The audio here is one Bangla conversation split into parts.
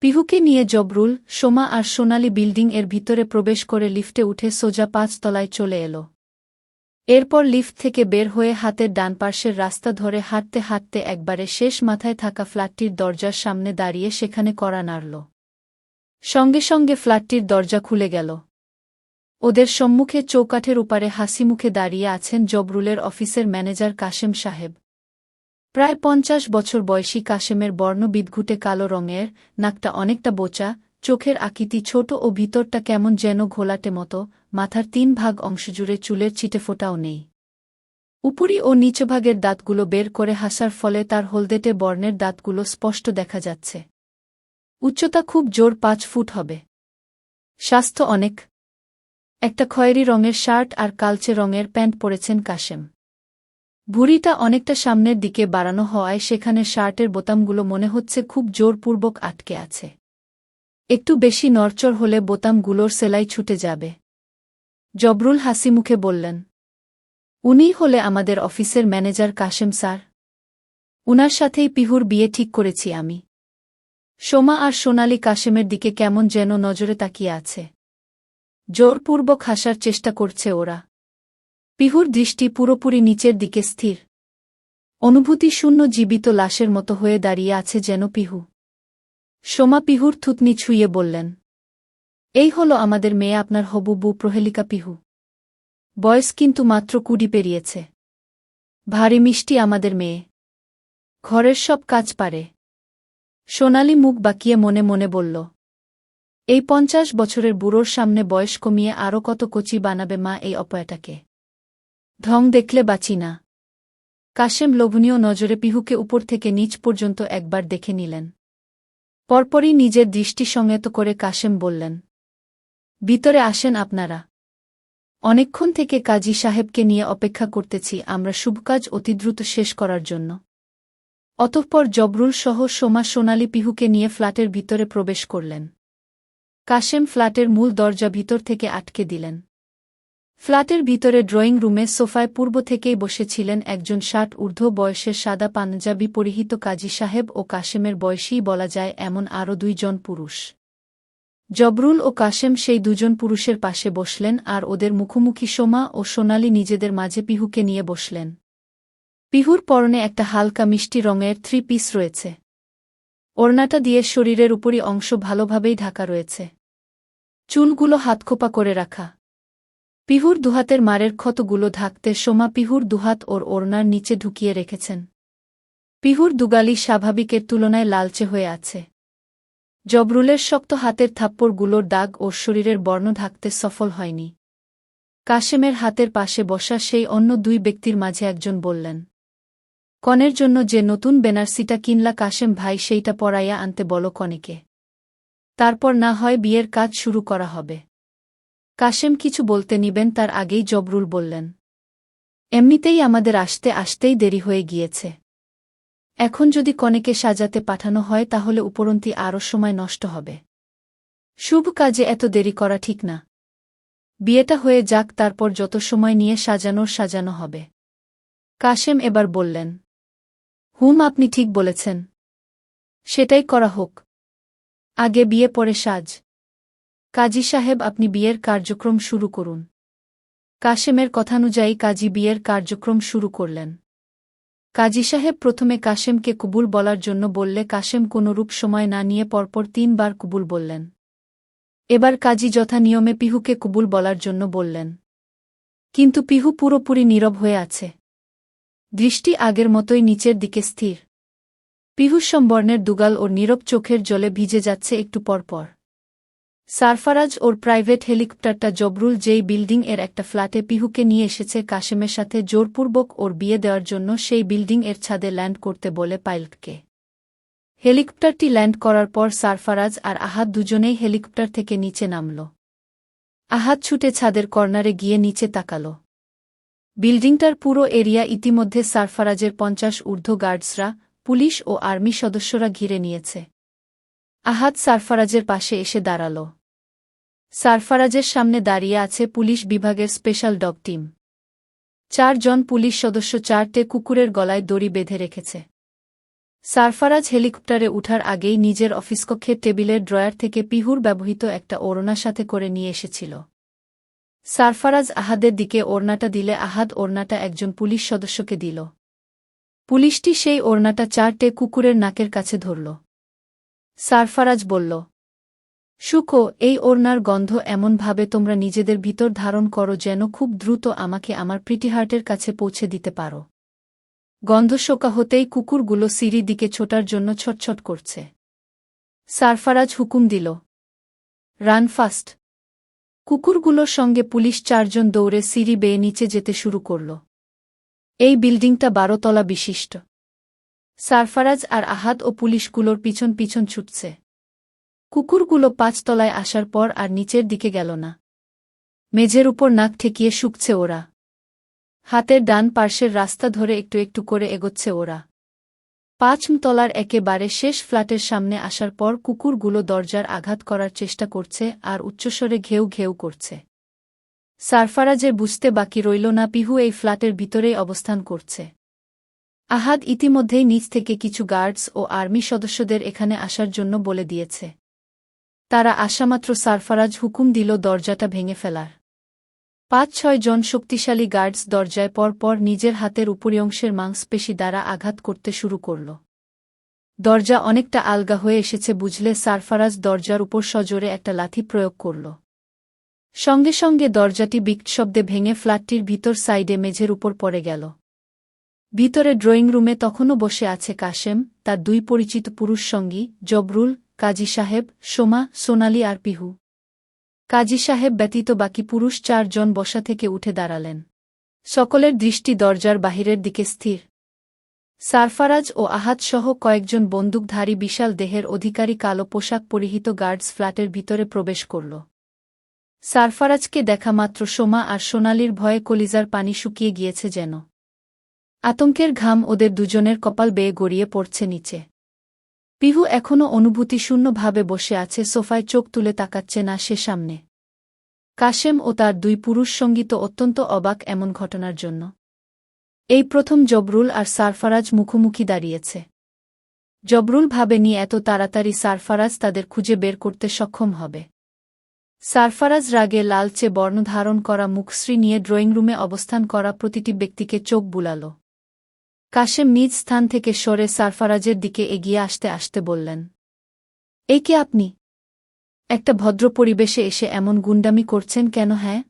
পিহুকে নিয়ে জবরুল, সোমা আর সোনালি বিল্ডিং এর ভিতরে প্রবেশ করে লিফটে উঠে সোজা পাঁচ তলায় চলে এল। এরপর লিফট থেকে বের হয়ে হাতের ডান পার্শ্বের রাস্তা ধরে হাঁটতে হাঁটতে একবারে শেষ মাথায় থাকা ফ্ল্যাটটির দরজার সামনে দাঁড়িয়ে সেখানে কড়া নাড়ল। সঙ্গে সঙ্গে ফ্ল্যাটটির দরজা খুলে গেল। ওদের সম্মুখে চৌকাঠের উপারে হাসিমুখে দাঁড়িয়ে আছেন জবরুলের অফিসের ম্যানেজার কাশেম সাহেব। প্রায় পঞ্চাশ বছর বয়সী কাশেমের বর্ণ বিদঘুটে কালো রঙের, নাকটা অনেকটা বোচা, চোখের আকৃতি ছোট ও ভিতরটা কেমন যেন ঘোলাটে মতো, মাথার তিন ভাগ অংশ জুড়ে চুলের চিটেফোঁটাও নেই। উপরি ও নিচভাগের দাঁতগুলো বের করে হাসার ফলে তার হলদেটে বর্ণের দাঁতগুলো স্পষ্ট দেখা যাচ্ছে। উচ্চতা খুব জোর পাঁচ ফুট হবে। স্বাস্থ্য অনেক। একটা খয়েরি রঙের শার্ট আর কালচে রঙের প্যান্ট পরেছেন কাশেম। ভুঁড়িটা অনেকটা সামনের দিকে বাড়ানো হওয়ায় সেখানে শার্টের বোতামগুলো মনে হচ্ছে খুব জোরপূর্বক আটকে আছে। একটু বেশি নরচর হলে বোতামগুলোর সেলাই ছুটে যাবে। জবরুল হাসি মুখে বললেন উনিই হলে আমাদের অফিসের ম্যানেজার কাশেম স্যার। উনার সাথেই পিহুর বিয়ে ঠিক করেছি আমি। সোমা আর সোনালি কাশেমের দিকে কেমন যেন নজরে তাকিয়ে আছে। জোরপূর্বক হাসার চেষ্টা করছে ওরা। পিহুর দৃষ্টি পুরোপুরি নিচের দিকে স্থির। অনুভূতি শূন্য জীবিত লাশের মতো হয়ে দাঁড়িয়ে আছে যেন পিহু। সোমা পিহুর থুতনি ছুঁয়ে বললেন, এই হল আমাদের মেয়ে আপনার হবু বু প্রহেলিকা পিহু। বয়স কিন্তু মাত্র কুড়ি পেরিয়েছে। ভারী মিষ্টি আমাদের মেয়ে। ঘরের সব কাজ পারে। সোনালি মুখ বাকিয়ে মনে মনে বলল, এই পঞ্চাশ বছরের বুড়োর সামনে বয়স কমিয়ে আরও কত কচি বানাবে মা এই অপয়াটাকে। ঢং দেখলে বাঁচি না। কাশেম লোভনীয় নজরে পিহুকে উপর থেকে নিচ পর্যন্ত একবার দেখে নিলেন। পরপরই নিজের দৃষ্টি সংযত করে কাশেম বললেন, ভিতরে আসেন আপনারা। অনেকক্ষণ থেকে কাজী সাহেবকে নিয়ে অপেক্ষা করতেছি আমরা শুভকাজ অতি দ্রুত শেষ করার জন্য। অতঃপর জবরুল সহ সোমা সোনালি পিহুকে নিয়ে ফ্ল্যাটের ভিতরে প্রবেশ করলেন। কাশেম ফ্ল্যাটের মূল দরজা ভিতর থেকে আটকে দিলেন। ফ্ল্যাটের ভিতরে ড্রয়িং রুমে সোফায় পূর্ব থেকেই বসেছিলেন একজন ষাট ঊর্ধ্ব বয়সের সাদা পাঞ্জাবি পরিহিত কাজী সাহেব ও কাশেমের বয়সীই বলা যায় এমন আরও দুইজন পুরুষ। জবরুল ও কাশেম সেই দুজন পুরুষের পাশে বসলেন আর ওদের মুখোমুখি সোমা ও সোনালি নিজেদের মাঝে পিহুকে নিয়ে বসলেন। পিহুর পরনে একটা হালকা মিষ্টি রঙের থ্রি পিস রয়েছে। ওড়নাটা দিয়ে শরীরের উপরই অংশ ভালোভাবেই ঢাকা রয়েছে। চুলগুলো হাতখোপা করে রাখা। পিহুর দুহাতের মারের ক্ষতগুলো ঢাকতে সোমা পিহুর দুহাত ওর ওড়নার নিচে ঢুকিয়ে রেখেছেন। পিহুর দুগালি স্বাভাবিকের তুলনায় লালচে হয়ে আছে। জবরুলের শক্ত হাতের থাপ্পড়গুলোর দাগ ওর শরীরের বর্ণ ঢাকতে সফল হয়নি। কাশেমের হাতের পাশে বসা সেই অন্য দুই ব্যক্তির মাঝে একজন বললেন, কনের জন্য যে নতুন বেনারসিটা কিনলা কাশেম ভাই, সেইটা পরাইয়া আনতে বলো কনেকে। তারপর না হয় বিয়ের কাজ শুরু করা হবে। কাশেম কিছু বলতে নিবেন, তার আগেই জবরুল বললেন, এমনিতেই আমাদের আসতে আসতেই দেরি হয়ে গিয়েছে। এখন যদি কনেকে সাজাতে পাঠানো হয়, তাহলে উপরন্তি আরও সময় নষ্ট হবে। শুভ কাজে এত দেরি করা ঠিক না। বিয়েটা হয়ে যাক, তারপর যত সময় নিয়ে সাজানোর সাজানো হবে। কাশেম এবার বললেন, হুম, আপনি ঠিক বলেছেন। সেটাই করা হোক। আগে বিয়ে, পরে সাজ। কাজী সাহেব, আপনি বিয়ের কার্যক্রম শুরু করুন। কাশেমের কথানুযায়ী কাজী বিয়ের কার্যক্রম শুরু করলেন। কাজী সাহেব প্রথমে কাশেমকে কুবুল বলার জন্য বললে, কাশেম কোনরূপ সময় না নিয়ে পরপর তিনবার কুবুল বললেন। এবার কাজী যথা নিয়মে পিহুকে কুবুল বলার জন্য বললেন। কিন্তু পিহু পুরোপুরি নীরব হয়ে আছে। দৃষ্টি আগের মতোই নিচের দিকে স্থির। পিহু সম্বর্ণের দুগাল ও নীরব চোখের জলে ভিজে যাচ্ছে একটু পরপর। সারফারাজ ওর প্রাইভেট হেলিকপ্টারটা জবরুল যেই বিল্ডিং এর একটা ফ্ল্যাটে পিহুকে নিয়ে এসেছে কাশেমের সাথে জোরপূর্বক ওর বিয়ে দেওয়ার জন্য সেই বিল্ডিং এর ছাদে ল্যান্ড করতে বলে পাইলটকে। হেলিকপ্টারটি ল্যান্ড করার পর সারফারাজ আর আহাত দুজনেই হেলিকপ্টার থেকে নিচে নামল। আহাত ছুটে ছাদের কর্নারে গিয়ে নিচে তাকাল। বিল্ডিংটার পুরো এরিয়া ইতিমধ্যে সারফারাজের পঞ্চাশ ঊর্ধ্ব গার্ডসরা, পুলিশ ও আর্মি সদস্যরা ঘিরে নিয়েছে। আহাত সারফারাজের পাশে এসে দাঁড়াল। সারফারাজের সামনে দাঁড়িয়ে আছে পুলিশ বিভাগের স্পেশাল ডগ টিম। চারজন পুলিশ সদস্য চারটে কুকুরের গলায় দড়ি বেঁধে রেখেছে। সারফারাজ হেলিকপ্টারে উঠার আগেই নিজের অফিসকক্ষের টেবিলের ড্রয়ার থেকে পিহুর ব্যবহৃত একটা ওড়নার সাথে করে নিয়ে এসেছিল। সারফারাজ আহাদের দিকে ওড়নাটা দিলে আহাদ ওড়নাটা একজন পুলিশ সদস্যকে দিল। পুলিশটি সেই ওড়নাটা চারটে কুকুরের নাকের কাছে ধরল। সারফারাজ বলল শুকো এই ওড়নার গন্ধ এমনভাবে তোমরা নিজেদের ভিতর ধারণ করো যেন খুব দ্রুত আমাকে আমার প্রিটিহার্টের কাছে পৌঁছে দিতে পারো। গন্ধ শোকা হতেই কুকুরগুলো সিঁড়ি দিকে ছোটার জন্য ছটছট করছে। সারফারাজ হুকুম দিল, রান ফাস্ট। কুকুরগুলোর সঙ্গে পুলিশ চারজন দৌড়ে সিঁড়ি বেয়ে নিচে যেতে শুরু করল। এই বিল্ডিংটা বারোতলা বিশিষ্ট। সারফারাজ আর আহাত ও পুলিশগুলোর পিছন পিছন ছুটছে। কুকুরগুলো পাঁচতলায় আসার পর আর নিচের দিকে গেল না। মেঝের উপর নাক ঠেকিয়ে শুকছে ওরা। হাতের ডান পার্শ্বের রাস্তা ধরে একটু একটু করে এগোচ্ছে ওরা। পাঁচমতলার একেবারে শেষ ফ্ল্যাটের সামনে আসার পর কুকুরগুলো দরজার আঘাত করার চেষ্টা করছে আর উচ্চস্বরে ঘেউ ঘেউ করছে। সারফারাজের বুঝতে বাকি রইল না পিহু এই ফ্ল্যাটের ভিতরেই অবস্থান করছে। আহাদ ইতিমধ্যেই নিচ থেকে কিছু গার্ডস ও আর্মি সদস্যদের এখানে আসার জন্য বলে দিয়েছে। তারা আসামাত্র সারফারাজ হুকুম দিল দরজাটা ভেঙে ফেলার। পাঁচ, ছয় জন শক্তিশালী গার্ডস দরজায় পর পর নিজের হাতের উপরি অংশের মাংসপেশি দ্বারা আঘাত করতে শুরু করল। দরজা অনেকটা আলগা হয়ে এসেছে বুঝলে সারফারাজ দরজার উপর সজোরে একটা লাথি প্রয়োগ করল। সঙ্গে সঙ্গে দরজাটি বিক্ট শব্দে ভেঙে ফ্ল্যাটটির ভিতর সাইডে মেঝের উপর পড়ে গেল। ভিতরে ড্রয়িং রুমে তখনও বসে আছে কাশেম, তার দুই পরিচিত পুরুষ সঙ্গী, জবরুল কাজী সাহেব, সোমা, সোনালি আর পিহু। কাজী সাহেব ব্যতীত বাকি পুরুষ চারজন বসা থেকে উঠে দাঁড়ালেন। সকলের দৃষ্টি দরজার বাহিরের দিকে স্থির। সারফারাজ ও আহাতসহ কয়েকজন বন্দুকধারী বিশাল দেহের অধিকারী কালো পোশাক পরিহিত গার্ডস ফ্ল্যাটের ভিতরে প্রবেশ করল। সারফারাজকে দেখা মাত্র সোমা আর সোনালির ভয়ে কলিজার পানি শুকিয়ে গিয়েছে যেন। আতঙ্কের ঘাম ওদের দুজনের কপাল বেয়ে গড়িয়ে পড়ছে নিচে। পিহু এখনও অনুভূতিশূন্যভাবে বসে আছে, সোফায় চোখ তুলে তাকাচ্ছে না সে সামনে। কাশেম ও তার দুই পুরুষ সংগীত অত্যন্ত অবাক এমন ঘটনার জন্য। এই প্রথম জবরুল আর সারফারাজ মুখোমুখি দাঁড়িয়েছে। জবরুল ভাবেনি এত তাড়াতাড়ি সারফারাজ তাদের খুঁজে বের করতে সক্ষম হবে। সারফারাজ রাগে লালচে বর্ণ ধারণ করা মুখশ্রী নিয়ে ড্রয়িং রুমে অবস্থান করা প্রতিটি ব্যক্তিকে চোখ বুলাল। কাশেম নিজ স্থান থেকে সরে সারফারাজের দিকে এগিয়ে আসতে আসতে বললেন এই কে আপনি? একটা ভদ্র পরিবেশে এসে এমন গুন্ডামি করছেন কেন হ্যাঁ?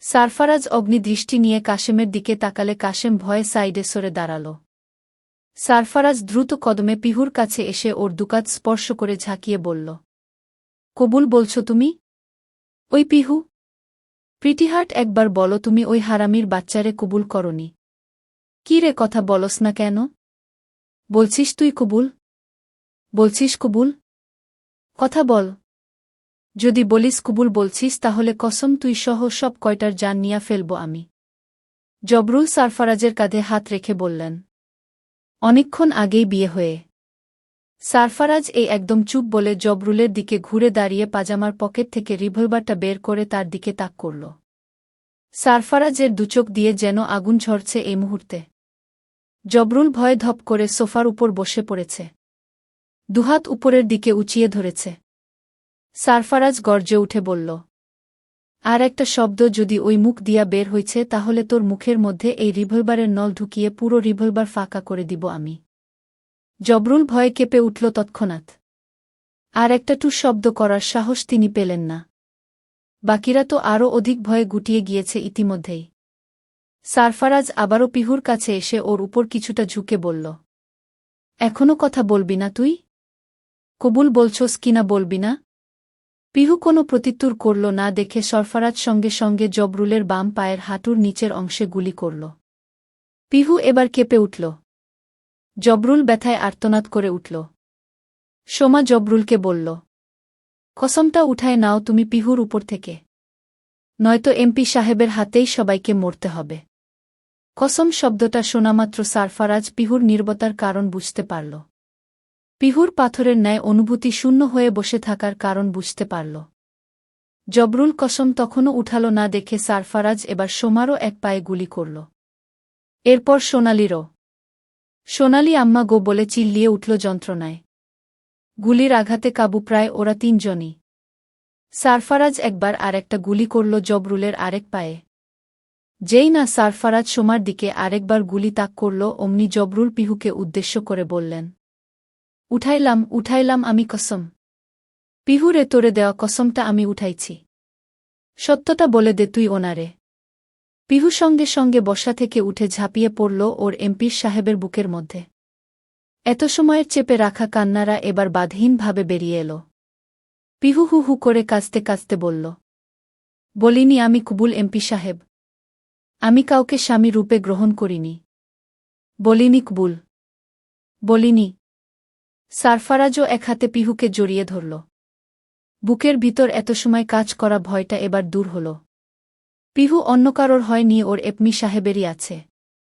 সারফারাজ অগ্নিদৃষ্টি নিয়ে কাশেমের দিকে তাকালে কাশেম ভয়ে সাইডে সরে দাঁড়াল। সারফারাজ দ্রুত কদমে পিহুর কাছে এসে ওর দুকাত স্পর্শ করে ঝাঁকিয়ে বলল, কবুল বলছ তুমি? ওই পিহু? প্রিটিহার্ট একবার বলো তুমি ওই হারামির বাচ্চারে কবুল করনি। কি রে কথা বলস না কেন? বলছিস তুই কবুল? বলছিস কবুল? কথা বল। যদি বলিস কবুল বলছিস, তাহলে কসম তুই সহ সব কয়টার যান নিয়া ফেলব আমি। জবরুল সারফারাজের কাঁধে হাত রেখে বললেন, অনেকক্ষণ আগেই বিয়ে হয়ে। সারফারাজ এই একদম চুপ বলে জবরুলের দিকে ঘুরে দাঁড়িয়ে পাজামার পকেট থেকে রিভলভারটা বের করে তার দিকে তাক করল। সারফারাজের দুচোখ দিয়ে যেন আগুন ঝরছে এই মুহূর্তে। জবরুল ভয়ে ধপ করে সোফার উপর বসে পড়েছে। দুহাত উপরের দিকে উঁচিয়ে ধরেছে। সারফারাজ গর্জে উঠে বলল, আর একটা শব্দ যদি ওই মুখ দিয়া বের হইছে তাহলে তোর মুখের মধ্যে এই রিভলভারের নল ঢুকিয়ে পুরো রিভলভার ফাঁকা করে দিব আমি জবরুল ভয়ে কেঁপে উঠল তৎক্ষণাৎ। আর একটা টু শব্দ করার সাহস তিনি পেলেন না। বাকিরা তো আরও অধিক ভয়ে গুটিয়ে গিয়েছে ইতিমধ্যেই। সারফারাজ আবারও পিহুর কাছে এসে ওর উপর কিছুটা ঝুঁকে বলল এখনও কথা বলবি না তুই? কবুল বলছস কিনা বলবি না? পিহু কোনো প্রত্যুত্তর করল না, দেখে সরফারাজ সঙ্গে সঙ্গে জবরুলের বাম পায়ের হাঁটুর নিচের অংশে গুলি করল। পিহু এবার কেঁপে উঠল। জবরুল ব্যথায় আর্তনাদ করে উঠল। সোমা জবরুলকে বলল, কসমটা উঠায় নাও তুমি পিহুর উপর থেকে। নয়তো এমপি সাহেবের হাতেই সবাইকে মরতে হবে। কসম শব্দটা শোনামাত্র সারফারাজ পিহুর নির্বতার কারণ বুঝতে পারল। পিহুর পাথরের ন্যায় অনুভূতি শূন্য হয়ে বসে থাকার কারণ বুঝতে পারল। জবরুল কসম তখনও উঠাল না দেখে সারফারাজ এবার সোমারও এক পায়ে গুলি করল। এরপর সোনালিরও। সোনালি আম্মা গো বলে চিল্লিয়ে উঠল যন্ত্রণায়। গুলির আঘাতে কাবু প্রায় ওরা তিনজনই। সারফারাজ একবার আর একটা গুলি করল জবরুলের আরেক পায়ে। যেই না সারফারাজ সোমার দিকে আরেকবার গুলি তাক করল, অমনি জবরুল পিহুকে উদ্দেশ্য করে বললেন, উঠাইলাম উঠাইলাম আমি কসম। পিহুরে তোরে দেওয়া কসমটা আমি উঠাইছি। সত্যটা বলে দে তুই ওনারে। পিহু সঙ্গে সঙ্গে বসা থেকে উঠে ঝাঁপিয়ে পড়ল ওর এমপির সাহেবের বুকের মধ্যে। এত সময়ের চেপে রাখা কান্নারা এবার বাধহীনভাবে বেরিয়ে এল। পিহু হু হু করে কাঁচতে কাঁচতে বলল, বলিনি আমি কুবুল এমপি সাহেব। আমি কাউকে স্বামী রূপে গ্রহণ করিনি। বলিনি কবুল। বলিনি। সারফারাজও এক হাতে পিহুকে জড়িয়ে ধরল। বুকের ভিতর এত সময় কাজ করা ভয়টা এবার দূর হল। পিহু অন্য কারোর হয়নি ওর এপমি সাহেবেরই আছে।